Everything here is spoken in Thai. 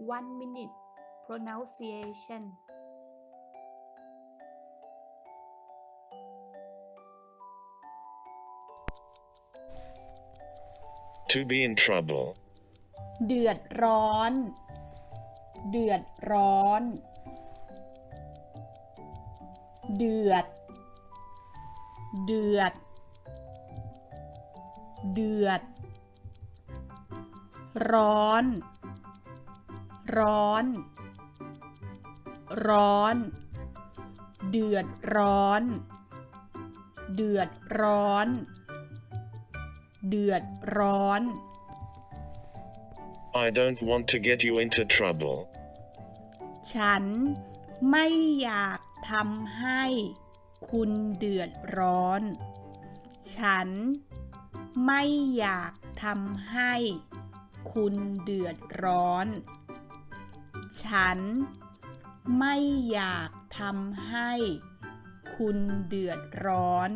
one minute pronunciation To be in trouble. เดือดร้อน เดือดร้อน เดือด เดือด เดือด ร้อน ร้อน ร้อน เดือดร้อน เดือดร้อน เดือดร้อน I don't want to get you into trouble. ฉันไม่อยากทำให้คุณเดือดร้อน ฉันไม่อยากทำให้คุณเดือดร้อน ฉันไม่อยากทำให้คุณเดือดร้อน